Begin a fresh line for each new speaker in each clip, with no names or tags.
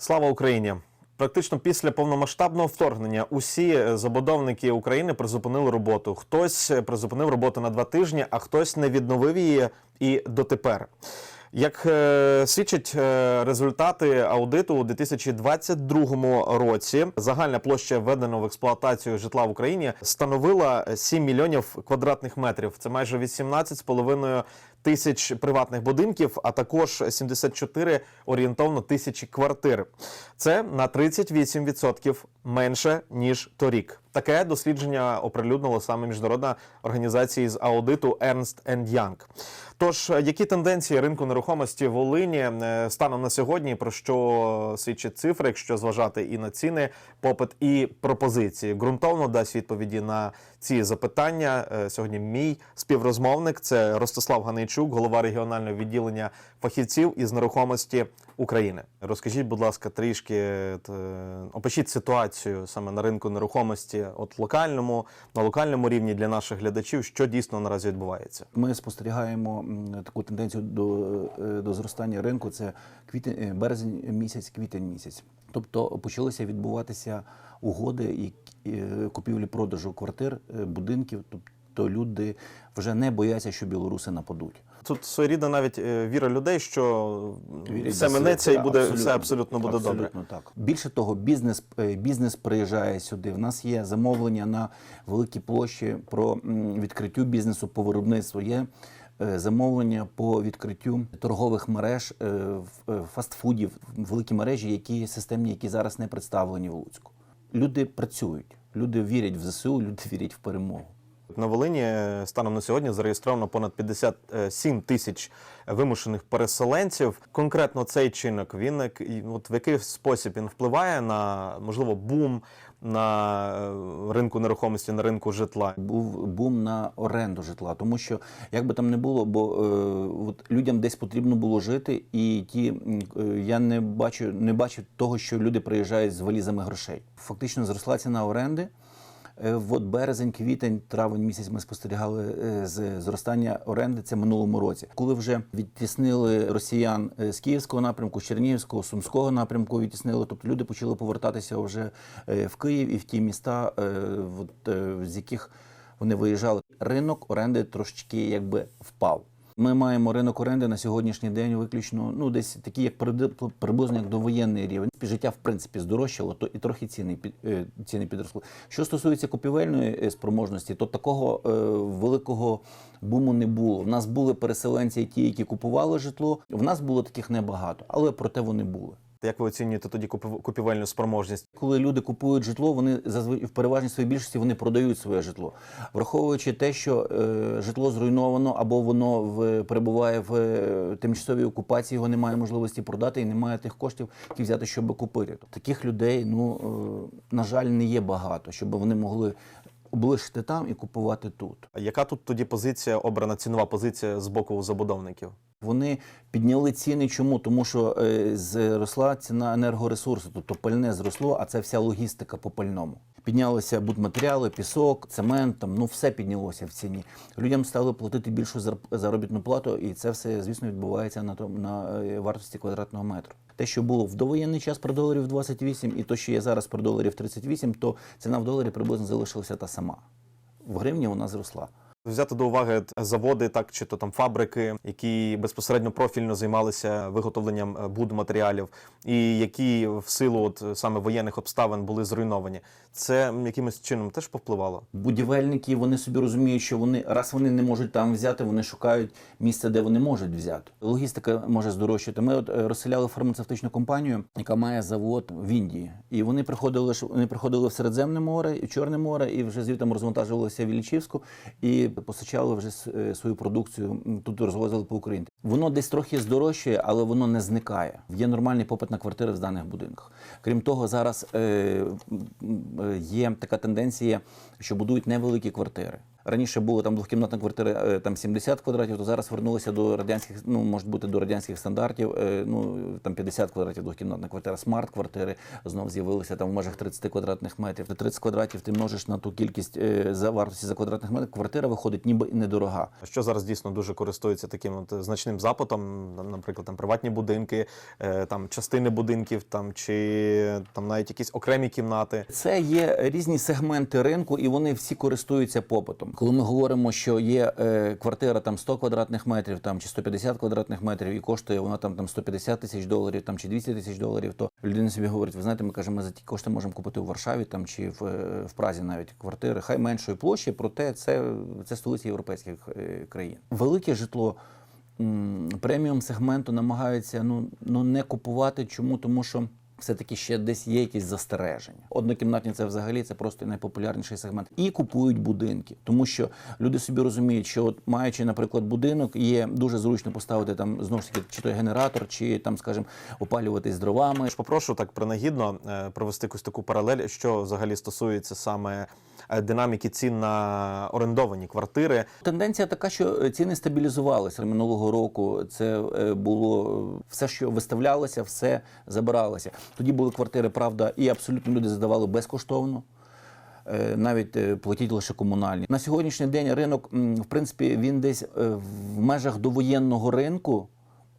Слава Україні! Практично після повномасштабного вторгнення усі забудовники України призупинили роботу. Хтось призупинив роботу на два тижні, а хтось не відновив її і дотепер. Як е, свідчать е, результати аудиту у 2022 році, загальна площа введеного в експлуатацію житла в Україні становила 7 мільйонів квадратних метрів. Це майже 18,5 тисяч приватних будинків, а також 74 орієнтовно тисячі квартир. Це на 38% менше ніж торік. Таке дослідження оприлюднило саме міжнародна організація з аудиту Ernst Young. Тож, які тенденції ринку нерухомості в Волині е, станом на сьогодні, про що свідчать цифри, якщо зважати і на ціни, попит і пропозиції? Ґрунтовно дасть відповіді на ці запитання. Е, Сьогодні мій співрозмовник це Ростислав Ганейчук, голова регіонального відділення фахівців із нерухомості України. Розкажіть, будь ласка, трішки е, опишіть ситуацію саме на ринку нерухомості, от локальному, на локальному рівні для наших глядачів, що дійсно наразі відбувається.
Ми спостерігаємо таку тенденцію до, е, до зростання ринку. Це квітень, е, березень місяць, квітень місяць. Тобто почалися відбуватися угоди і купівлі-продажу квартир, будинків. Тобто люди вже не бояться, що білоруси нападуть.
Тут своєрідна навіть е, віра людей, що
Вірять
все минеться і буде все абсолютно буде добре.
так. Більше того, бізнес, е, бізнес приїжджає сюди. В нас є замовлення на великі площі про відкриттю бізнесу по виробництву. Є е, замовлення по відкриттю торгових мереж фастфудів, великі мережі, які системні, які зараз не представлені в Луцьку. Люди працюють, люди вірять в ЗСУ, люди вірять в перемогу.
На Волині станом на сьогодні зареєстровано понад 57 тисяч вимушених переселенців. Конкретно цей чинник він от в який спосіб він впливає на можливо бум на е, ринку нерухомості, на ринку житла.
був бум на оренду житла, тому що як би там не було, бо е, от людям десь потрібно було жити, і ті е, я не бачу, не бачу того, що люди приїжджають з валізами грошей. Фактично зросла ціна оренди. Е, От березень, квітень, травень місяць ми спостерігали е, з зростання оренди. Це минулому році, коли вже відтіснили росіян е, з Київського напрямку, з Чернігівського, Сумського напрямку відтіснили. Тобто люди почали повертатися вже в Київ і в ті міста, з яких вони виїжджали. Ринок оренди трошечки якби впав. Ми маємо ринок оренди на сьогоднішній день виключно ну десь такі, як приблизно як довоєнний рівень. Життя в принципі здорожчало, то і трохи ціни е, ціни підросли. Що стосується купівельної е, спроможності, то такого е, великого буму не було. В нас були переселенці, ті, які купували житло. В нас було таких небагато, але проте вони були.
Як ви оцінюєте тоді купів- купівельну спроможність?
Коли люди купують житло, вони в переважній своїй більшості вони продають своє житло, враховуючи те, що е, житло зруйновано або воно в перебуває в е, тимчасовій окупації, його немає можливості продати і немає тих коштів, які взяти, щоб купити. Таких людей, ну е, на жаль, не є багато, щоб вони могли облишити там і купувати тут.
А Яка тут тоді позиція обрана цінова позиція з боку забудовників?
Вони підняли ціни. Чому? Тому що е, зросла ціна енергоресурсу, тобто пальне зросло, а це вся логістика по пальному. Піднялися будматеріали, пісок, цемент, там ну все піднялося в ціні. Людям стали платити більшу зар- заробітну плату, і це все, звісно, відбувається на том на е, вартості квадратного метру. Те, що було в довоєнний час при доларів 28, і то, що є зараз при доларів 38, то ціна в доларі приблизно залишилася та сама. В гривні вона зросла.
Взяти до уваги заводи, так чи то там фабрики, які безпосередньо профільно займалися виготовленням е, будматеріалів, і які в силу от саме воєнних обставин були зруйновані. Це якимось чином теж повпливало.
Будівельники вони собі розуміють, що вони раз вони не можуть там взяти, вони шукають місце, де вони можуть взяти. Логістика може здорожчати. Ми от е, розселяли фармацевтичну компанію, яка має завод в Індії, і вони приходили вони приходили в Середземне море і в Чорне море, і вже звідти розвантажувалися в Іллічівську і постачали вже е, свою продукцію. Тут розвозили по Україні. Воно десь трохи здорожчає, але воно не зникає. Є нормальний попит на квартири в даних будинках. Крім того, зараз е, е, є така тенденція, що будують невеликі квартири. Раніше були там двохкімнатна квартира е, там 70 квадратів, то зараз вернулися до радянських, ну може бути до радянських стандартів. е, Ну там 50 квадратів двохкімнатна квартира, смарт-квартири знов з'явилися там в межах 30 квадратних метрів. 30 квадратів ти множиш на ту кількість е, за вартості за квадратних метрів. Квартира виходить ніби і недорога.
Що зараз дійсно дуже користується таким от значним запитом, наприклад, там приватні будинки, там частини будинків, там чи там навіть якісь окремі кімнати.
Це є різні сегменти ринку, і вони всі користуються попитом. Коли ми говоримо, що є е, квартира там 100 квадратних метрів, там чи 150 квадратних метрів, і коштує вона там, там 150 тисяч доларів, там чи 200 тисяч доларів, то людина собі говорить: ви знаєте, ми кажемо, ми за ті кошти можемо купити у Варшаві там чи в, е, в Празі навіть квартири, хай меншої площі, проте це, це столиці європейських е, країн. Велике житло. Преміум сегменту намагаються ну, ну не купувати. Чому? Тому що все-таки ще десь є якісь застереження. Однокімнатні це взагалі це просто найпопулярніший сегмент. І купують будинки, тому що люди собі розуміють, що от маючи, наприклад, будинок, є дуже зручно поставити там знову ж таки чи той генератор, чи там, скажімо, опалюватись дровами.
Я ж попрошу так принагідно е, провести якусь таку паралель, що взагалі стосується саме е, динаміки цін на орендовані квартири.
Тенденція така, що ціни стабілізувалися минулого року. Це е, було все, що виставлялося, все забиралося. Тоді були квартири, правда, і абсолютно люди здавали безкоштовно. е, Навіть е, платіть лише комунальні на сьогоднішній день ринок, в принципі, він десь е, в межах довоєнного ринку,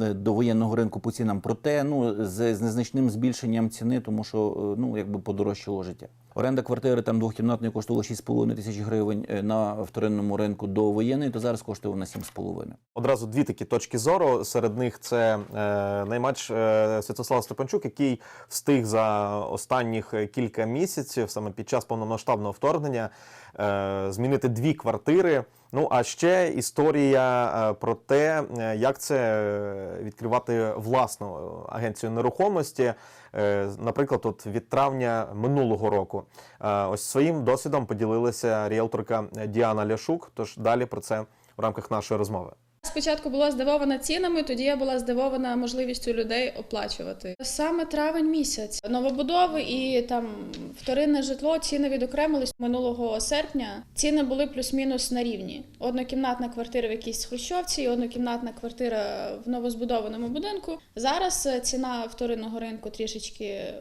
е, довоєнного ринку по цінам, проте ну з, з незначним збільшенням ціни, тому що е, ну якби подорожчало життя. Оренда квартири там двохкімнатної коштувала 6,5 тисяч гривень е, на вторинному ринку до воєнної, то зараз коштує вона 7,5.
Одразу дві такі точки зору. Серед них це е, наймач е, Святослав Степанчук, який встиг за останніх кілька місяців, саме під час повномасштабного вторгнення, е, змінити дві квартири. Ну а ще історія е, про те, е, як це е, відкривати власну агенцію нерухомості. Наприклад, от від травня минулого року. Ось своїм досвідом поділилася ріелторка Діана Ляшук. Тож далі про це в рамках нашої розмови.
Спочатку була здивована цінами, тоді я була здивована можливістю людей оплачувати. Саме травень місяць новобудови і там вторинне житло ціни відокремились минулого серпня. Ціни були плюс-мінус на рівні. Однокімнатна квартира в якійсь хрущовці, і однокімнатна квартира в новозбудованому будинку. Зараз е, ціна вторинного ринку трішечки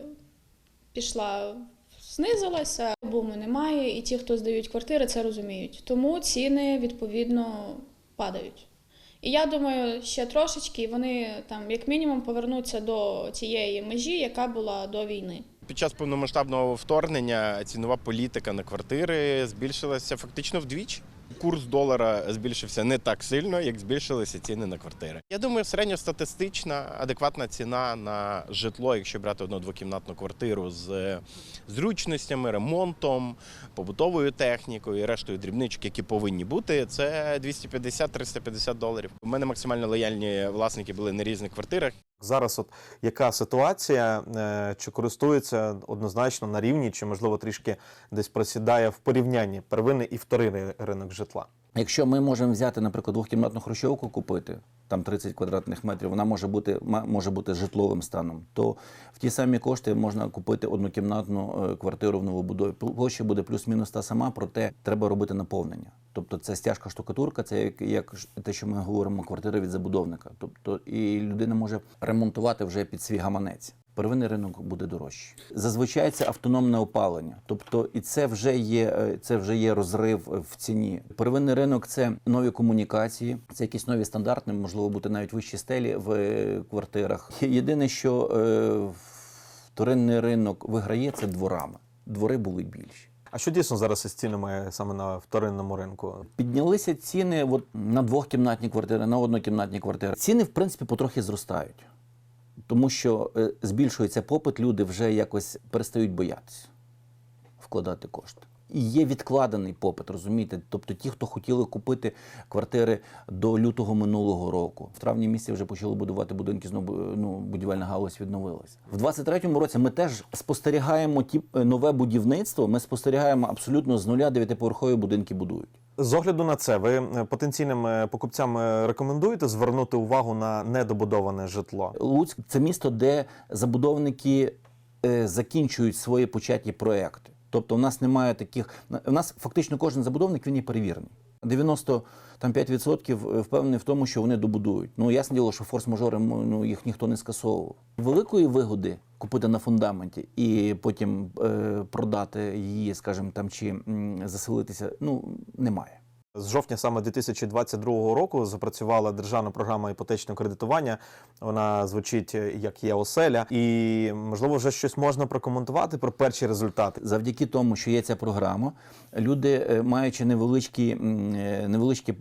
пішла. Знизилася, буму немає, і ті, хто здають квартири, це розуміють. Тому ціни відповідно падають. І я думаю, ще трошечки вони там, як мінімум, повернуться до тієї межі, яка була до війни.
Під час повномасштабного вторгнення цінова політика на квартири збільшилася фактично вдвічі. Курс долара збільшився не так сильно, як збільшилися ціни на квартири. Я думаю, середньостатистична адекватна ціна на житло, якщо брати одну двокімнатну квартиру з зручностями, ремонтом, побутовою технікою і рештою дрібничок, які повинні бути, це 250-350 доларів. У мене максимально лояльні власники були на різних квартирах.
Зараз, от яка ситуація, е, чи користується однозначно на рівні, чи можливо трішки десь просідає в порівнянні первинний і вторинний ринок житла?
Якщо ми можемо взяти, наприклад, двохкімнатну хрущовку купити, там 30 квадратних метрів, вона може бути може бути житловим станом, то в ті самі кошти можна купити однокімнатну е, квартиру в новобудові. Площа буде плюс-мінус та сама, проте треба робити наповнення. Тобто це стяжка штукатурка, це як, як те, що ми говоримо, квартира від забудовника. Тобто і людина може ремонтувати вже під свій гаманець. Первинний ринок буде дорожчий. Зазвичай це автономне опалення, тобто і це вже є е, це вже є розрив е, в ціні. Первинний ринок це нові комунікації, це якісь нові стандарти, можливо, бути навіть вищі стелі в е, квартирах. Єдине, що е, вторинний ринок виграє, це дворами. Двори були більші.
А що дійсно зараз із цінами саме на вторинному ринку?
Піднялися ціни от, на двохкімнатні квартири, на однокімнатні квартири. Ціни, в принципі, потрохи зростають, тому що е, збільшується попит, люди вже якось перестають боятися вкладати кошти. І є відкладений попит, розумієте? Тобто ті, хто хотіли купити квартири до лютого минулого року. В травні місяці вже почали будувати будинки, знову ну, будівельна галузь відновилася. В 23-му році ми теж спостерігаємо ті е, нове будівництво. Ми спостерігаємо абсолютно з нуля дев'ятиповерхові будинки будують.
З огляду на це, ви е, потенційним е, покупцям е, рекомендуєте звернути увагу на недобудоване житло?
Луцьк це місто, де забудовники закінчують свої початні проекти. Тобто, у нас немає таких. У нас фактично кожен забудовник він є перевірений. 95% впевнений в тому, що вони добудують. Ну ясне діло, що форс-мажори ну, їх ніхто не скасовував. Великої вигоди купити на фундаменті і потім е, продати її, скажімо, там чи заселитися, ну немає.
З жовтня саме 2022 року запрацювала державна програма іпотечного кредитування. Вона звучить е, як є оселя, і можливо вже щось можна прокоментувати про перші результати.
Завдяки тому, що є ця програма, люди, е, маючи невеличкий, е, невеличкий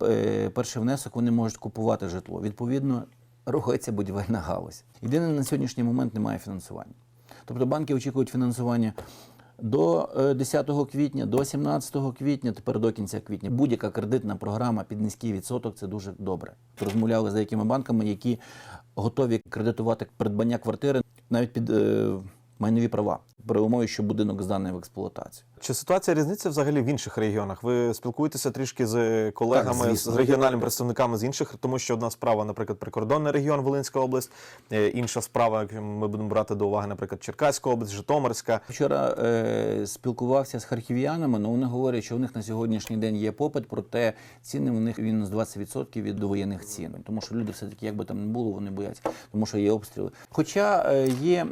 перший внесок, вони можуть купувати житло. Відповідно, рухається будівельна галузь. Єдине на сьогоднішній момент немає фінансування. Тобто банки очікують фінансування. До е, 10 квітня, до 17 квітня, тепер до кінця квітня. Будь-яка кредитна програма під низький відсоток це дуже добре. Розмовляли з деякими банками, які готові кредитувати придбання квартири навіть під е, майнові права при умові, що будинок зданий в експлуатацію.
Чи ситуація різниця взагалі в інших регіонах? Ви спілкуєтеся трішки з колегами,
Так,
з регіональними представниками з інших, тому що одна справа, наприклад, прикордонний регіон Волинська область, е, інша справа, ми будемо брати до уваги, наприклад, Черкаська область, Житомирська.
Вчора е, спілкувався з харків'янами, але вони говорять, що у них на сьогоднішній день є попит, проте ціни у них він з 20% від довоєнних цін. Тому що люди все-таки, як би там не було, вони бояться, тому що є обстріли. Хоча е, є,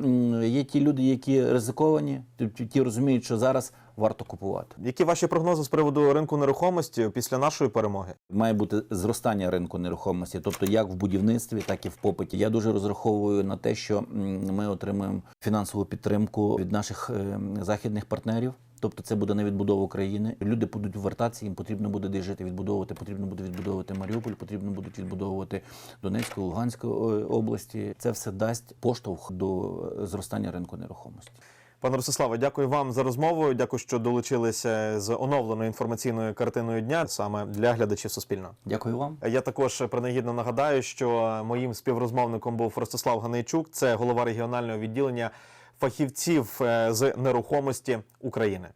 є ті люди, які ризиковані, ті розуміють, що зараз варто купувати.
Які ваші прогнози з приводу ринку нерухомості після нашої перемоги?
Має бути зростання ринку нерухомості, тобто як в будівництві, так і в попиті. Я дуже розраховую на те, що ми отримаємо фінансову підтримку від наших е, західних партнерів. Тобто це буде не відбудова України. Люди будуть вертатися, їм потрібно буде де жити, відбудовувати. Потрібно буде відбудовувати Маріуполь, потрібно будуть відбудовувати Донецьку, Луганську е, області. Це все дасть поштовх до е, зростання ринку нерухомості.
Пане Ростиславе, дякую вам за розмову. Дякую, що долучилися з оновленою інформаційною картиною дня саме для глядачів Суспільного.
Дякую вам.
Я також принагідно нагадаю, що моїм співрозмовником був Ростислав Ганейчук, це голова регіонального відділення фахівців е, з нерухомості України.